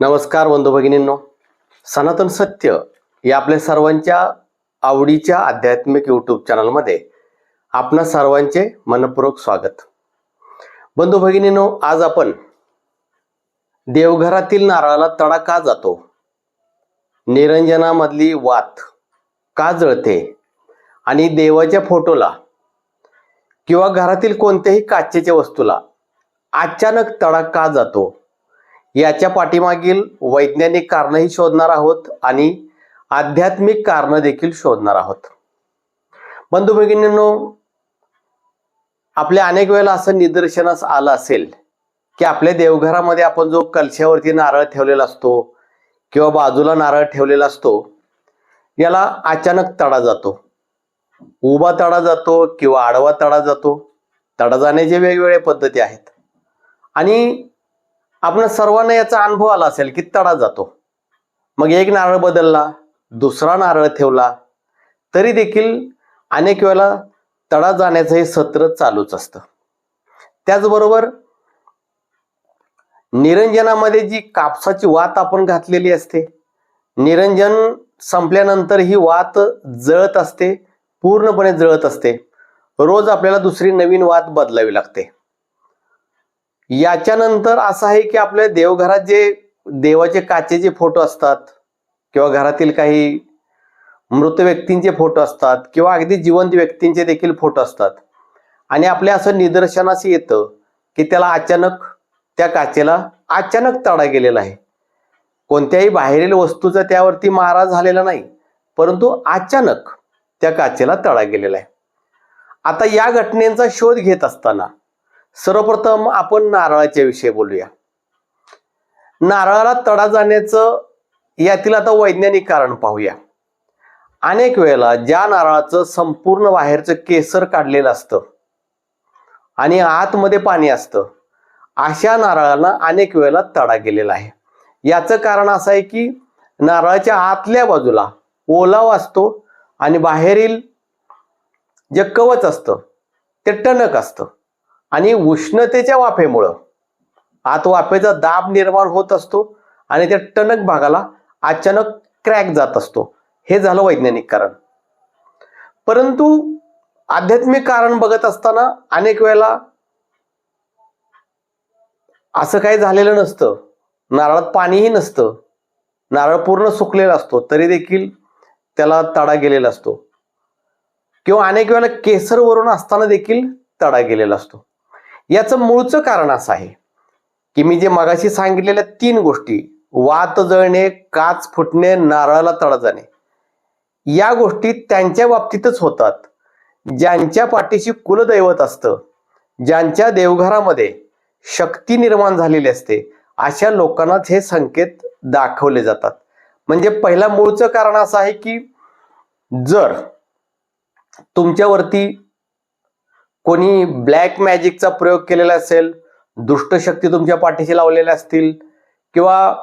नमस्कार बंधू भगिनींनो. सनातन सत्य या आपल्या सर्वांच्या आवडीच्या आध्यात्मिक यूट्यूब चॅनलमध्ये आपणा सर्वांचे मनपूर्वक स्वागत. बंधू भगिनींनो आज आपण देवघरातील नारळाला तडा का जातो? निरंजनामधली वात का जळते? आणि देवाच्या फोटोला किंवा घरातील कोणत्याही काचेच्या वस्तूला अचानक तडा का जातो? याच्या पाठीमागील वैज्ञानिक कारणही शोधणार आहोत आणि आध्यात्मिक कारण देखील शोधणार आहोत. बंधू भगिनींनो आपल्या अनेक वेळेला असं निदर्शनास आलं असेल की आपल्या देवघरामध्ये आपण जो कलशावरती नारळ ठेवलेला असतो किंवा बाजूला नारळ ठेवलेला असतो याला अचानक तडा जातो. उभा तडा जातो किंवा आडवा तडा जातो. तडा जाण्याचे वेगवेगळ्या पद्धती आहेत. आणि आपण सर्वांना याचा अनुभव आला असेल की तडा जातो. मग एक नारळ बदलला दुसरा नारळ ठेवला तरी देखील अनेक वेळेला तडा जाण्याचं हे सत्र चालूच असतं. त्याचबरोबर निरंजनामध्ये जी कापसाची वात आपण घातलेली असते निरंजन संपल्यानंतर ही वात जळत असते पूर्णपणे जळत असते. रोज आपल्याला दुसरी नवीन वात बदलावी लागते. याच्यानंतर असं आहे की आपल्या देवघरात जे देवाचे काचेचे फोटो असतात किंवा घरातील काही मृत व्यक्तींचे फोटो असतात किंवा अगदी जिवंत व्यक्तींचे देखील फोटो असतात. आणि आपल्या असं निदर्शनास येतं की त्याला अचानक त्या काचेला अचानक तडा गेलेला आहे. कोणत्याही बाहेरील वस्तूचा त्यावरती मारा झालेला नाही परंतु अचानक त्या काचेला तडा गेलेला आहे. आता या घटनेचा शोध घेत असताना सर्वप्रथम आपण नारळाच्या विषयी बोलूया. नारळाला तडा जाण्याचं यातील आता वैज्ञानिक कारण पाहूया. अनेक वेळेला ज्या नारळाचं संपूर्ण बाहेरचं केसर काढलेलं असतं आणि आतमध्ये पाणी असतं अशा नारळाला अनेक वेळेला तडा गेलेला आहे. याचं कारण असं आहे की नारळाच्या आतल्या बाजूला ओलाव असतो आणि बाहेरील जे कवच असतं ते टणक असतं. आणि उष्णतेच्या वाफेमुळं. आत वाफेचा दाब निर्माण होत असतो आणि त्या टणक भागाला अचानक क्रॅक जात असतो. हे झालं वैज्ञानिक कारण. परंतु आध्यात्मिक कारण बघत असताना अनेक वेळेला असं काही झालेलं नसतं. नारळात पाणीही नसतं. नारळ पूर्ण सुकलेला असतो. तरी देखील त्याला तडा गेलेला असतो. किंवा अनेक वेळेला केसरवरून असताना देखील तडा गेलेला असतो. याचं मूळचं कारण असं आहे की मी जे मगाशी सांगितलेल्या तीन गोष्टी वात जळणे काच फुटणे नारळाला तडा जाणे या गोष्टी त्यांच्या बाबतीतच होतात. ज्यांच्या पाठीशी कुलदैवत असतं ज्यांच्या देवघरामध्ये शक्ती निर्माण झालेली असते अशा लोकांनाच हे संकेत दाखवले जातात. म्हणजे पहिला मूळचं कारण असं आहे की जर तुमच्यावरती कोणी ब्लॅक मॅजिकचा प्रयोग केलेला असेल दुष्टशक्ती तुमच्या पाठीशी लावलेल्या असतील किंवा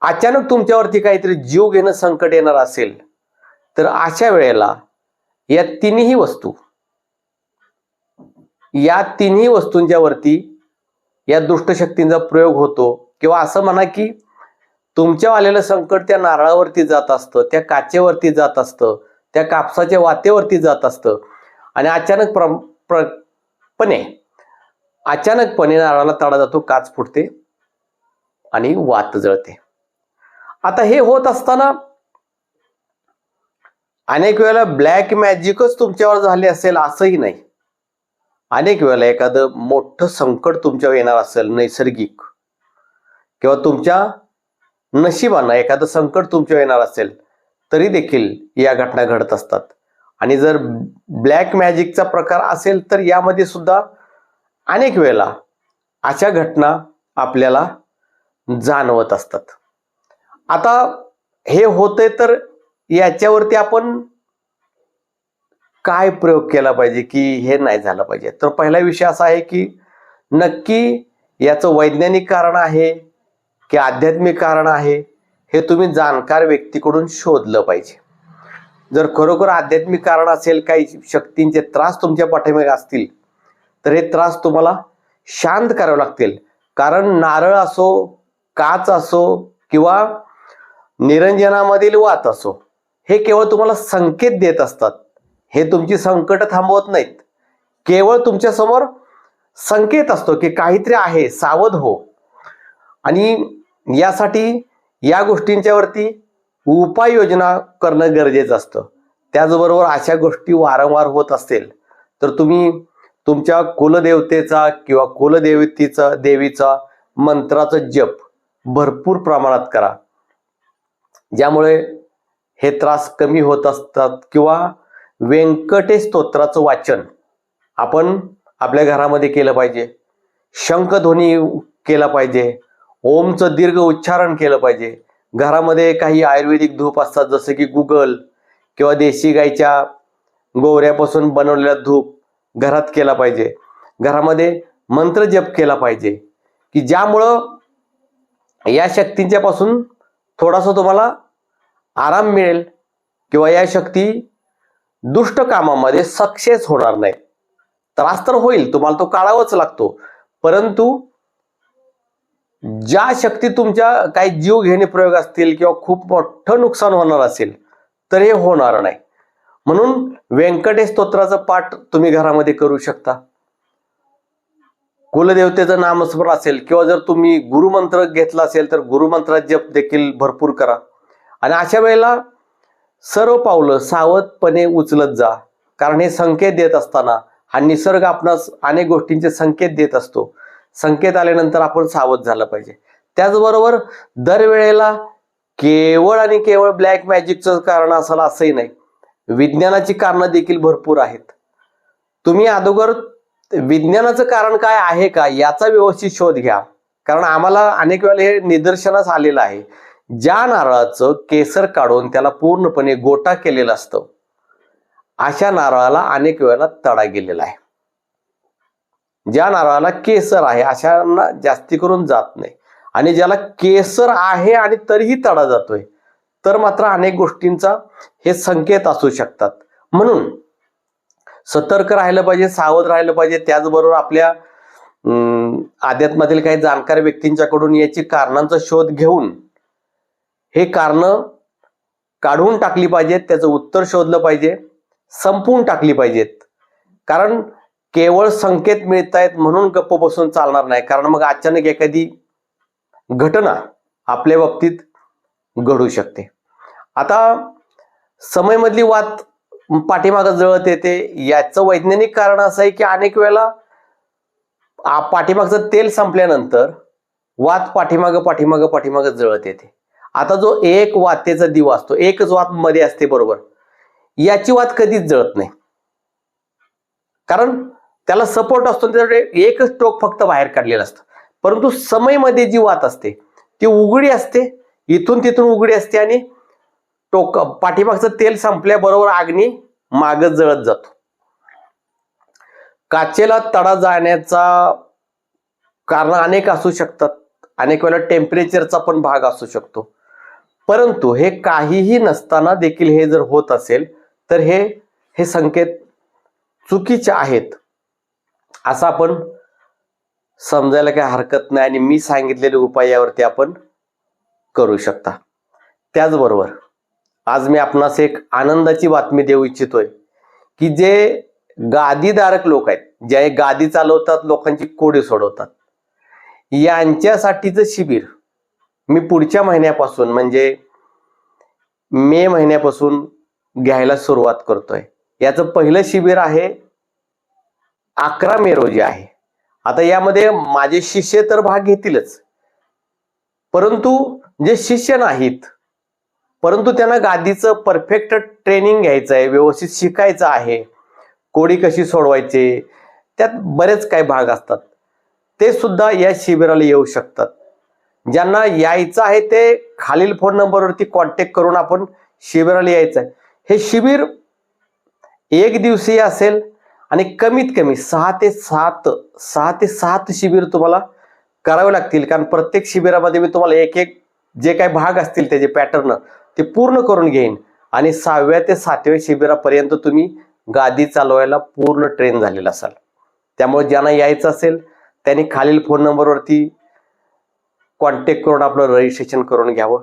अचानक तुमच्यावरती काहीतरी जीव घेणं संकट येणार असेल तर अशा वेळेला या तिन्ही वस्तू या तिन्ही वस्तूंच्या वरती या दुष्टशक्तींचा प्रयोग होतो. किंवा असं म्हणा की तुमच्या आलेलं संकट त्या नारळावरती जात असतं त्या काचेवरती जात असतं त्या कापसाच्या वातेवरती जात असतं. आणि अचानक प्रम प्र- पणे. अचानकपणे नारळाला तडा जातो काच फुटते आणि वात जळते. आता हे होत असताना अनेक वेळेला ब्लॅक मॅजिकच तुमच्यावर झाले असेल असंही नाही. अनेक वेळेला एखादं मोठं संकट तुमच्यावर येणार असेल नैसर्गिक. किंवा तुमच्या नशिबानं एखादं संकट तुमच्यावर येणार असेल तरी देखील या घटना घडत असतात. आणि जर ब्लॅक मॅजिकचा प्रकार असेल तर यामध्ये सुद्धा अनेक वेळेला अशा घटना आपल्याला जाणवत असतात. आता हे होते तर याच्यावरती आपण काय प्रयोग केला पाहिजे की हे नाही झालं पाहिजे? तर पहिला विषय असा आहे की नक्की याचं वैज्ञानिक कारण आहे की आध्यात्मिक कारण आहे हे तुम्ही जाणकार व्यक्तीकडून शोधलं पाहिजे. जर खरोखर आध्यात्मिक कारण असेल काही शक्तींचे त्रास तुमच्या पाठीमागे असतील तर हे त्रास तुम्हाला शांत करावे लागतील. कारण नारळ असो काच असो किंवा निरंजनामधील वात असो हे केवळ तुम्हाला संकेत देत असतात. हे तुमची संकट थांबवत नाहीत. केवळ तुमच्यासमोर संकेत असतो की काहीतरी आहे सावध हो. आणि यासाठी या गोष्टींच्यावरती उपाययोजना करणं गरजेचं असतं. त्याचबरोबर अशा गोष्टी वारंवार होत असेल तर तुम्ही तुमच्या कुलदेवतेचा किंवा कुलदेवतीचा देवीचा मंत्राचा जप भरपूर प्रमाणात करा. ज्यामुळे हे त्रास कमी होत असतात किंवा व्यंकटेश स्तोत्राचं वाचन आपण आपल्या घरामध्ये केलं पाहिजे. शंखध्वनी केला पाहिजे. ओमचं दीर्घ उच्चारण केलं पाहिजे. घरामध्ये काही आयुर्वेदिक धूप असतात जसं की गुगल किंवा देशी गाईच्या गोवऱ्यापासून बनवलेला धूप घरात केला पाहिजे. घरामध्ये मंत्र जप केला पाहिजे की ज्यामुळं या शक्तींच्या पासून थोडासा तुम्हाला आराम मिळेल किंवा या शक्ती दुष्ट कामामध्ये सक्सेस होणार नाही. त्रास तर होईल तुम्हाला तो काढावाच लागतो. परंतु ज्या शक्ती तुमच्या काही जीव घेणे प्रयोग असतील किंवा खूप मोठं नुकसान होणार असेल तर हे होणार नाही. म्हणून व्यंकटेश स्तोत्राचा पाठ तुम्ही घरामध्ये करू शकता. कुलदेवतेचं नामस्मरण असेल किंवा जर तुम्ही गुरुमंत्र घेतला असेल तर गुरुमंत्रात जप देखील भरपूर करा. आणि अशा वेळेला सर्व पावलं सावधपणे उचलत जा. कारण हे संकेत देत असताना हा निसर्ग आपणास अनेक गोष्टींचे संकेत देत असतो. संकेत आल्यानंतर आपण सावध झालं पाहिजे. त्याचबरोबर दरवेळेला केवळ आणि केवळ ब्लॅक मॅजिकचं कारण असाल असंही नाही. विज्ञानाची कारणं देखील भरपूर आहेत. तुम्ही अगोदर विज्ञानाचं कारण काय आहे का याचा व्यवस्थित शोध घ्या. कारण आम्हाला अनेक वेळेला हे निदर्शनास आलेलं आहे. ज्या नारळाचं केसर काढून त्याला पूर्णपणे गोटा केलेलं असतं. अशा नारळाला अनेक वेळेला तडा गेलेला आहे. ज्या नारळाला केसर आहे अशांना जास्ती करून जात नाही. आणि ज्याला केसर आहे आणि तरीही तडा जातोय तर मात्र अनेक गोष्टींचा हे संकेत असू शकतात. म्हणून सतर्क राहिलं पाहिजे सावध राहिलं पाहिजे. त्याचबरोबर आपल्या आध्यात्मातील काही जाणकार व्यक्तींच्याकडून याची कारणांचा शोध घेऊन हे कारण काढून टाकली पाहिजेत त्याचं उत्तर शोधलं पाहिजे संपवून टाकली पाहिजेत. कारण केवळ संकेत मिळत आहेत म्हणून गप्प बसून चालणार नाही. कारण मग अचानक एखादी घटना आपल्या बाबतीत घडू शकते. आता समयमधली वाद पाठीमागं जळत येते. याचं वैज्ञानिक कारण असं आहे की अनेक वेळेला पाठीमागचं तेल संपल्यानंतर वाद पाठीमागं पाठीमागं पाठीमागं जळत येते. आता जो एक वातेचा दिवा असतो एकच वात मध्ये असते बरोबर. याची वाद कधीच जळत नाही. कारण त्याला सपोर्ट असतो त्याच्याकडे एकच टोक फक्त बाहेर काढलेलं असतं. परंतु समयमध्ये जी वात असते ती उघडी असते इथून तिथून उघडी असते आणि टोक पाठीमागचं तेल संपल्याबरोबर अग्नी माग जळत जातो. काचेला तडा जाण्याचा कारण अनेक असू शकतात. अनेक वेळेला टेम्परेचरचा पण भाग असू शकतो. परंतु हे काहीही नसताना देखील हे जर होत असेल तर हे हे संकेत चुकीचे आहेत. असं आपण समजायला काही हरकत नाही आणि मी सांगितलेले उपाय यावरती आपण करू शकता. त्याचबरोबर आज मी आपणास एक आनंदाची बातमी देऊ इच्छितोय की जे गादीधारक लोक आहेत जे गादी चालवतात लोकांची कोडी सोडवतात यांच्यासाठीचं शिबिर मी पुढच्या महिन्यापासून म्हणजे मे महिन्यापासून घ्यायला सुरुवात करतोय. याचं पहिलं शिबिर आहे अकरा मे रोजी आहे. आता यामध्ये माझे शिष्य तर भाग घेतीलच. परंतु जे शिष्य नाहीत परंतु त्यांना गादीचं परफेक्ट ट्रेनिंग घ्यायचं आहे व्यवस्थित शिकायचं आहे कोडी कशी सोडवायचे त्यात बरेच काही भाग असतात. ते सुद्धा या शिबिराला येऊ शकतात. ज्यांना यायचं आहे ते खालील फोन नंबरवरती कॉन्टॅक्ट करून आपण शिबिराला यायचं आहे. हे शिबिर एक दिवसीय असेल आणि कमीत कमी सहा ते सात सहा ते सात शिबिर तुम्हाला करावे लागतील. कारण प्रत्येक शिबिरामध्ये मी तुम्हाला एक एक जे काही भाग असतील त्याचे पॅटर्न ते पूर्ण करून घेईन. आणि सहाव्या ते सातव्या शिबिरापर्यंत तुम्ही गादी चालवायला पूर्ण ट्रेन झालेला असाल. त्यामुळे ज्यांना यायचं असेल त्यांनी खालील फोन नंबरवरती कॉन्टॅक्ट करून आपलं रजिस्ट्रेशन करून घ्यावं.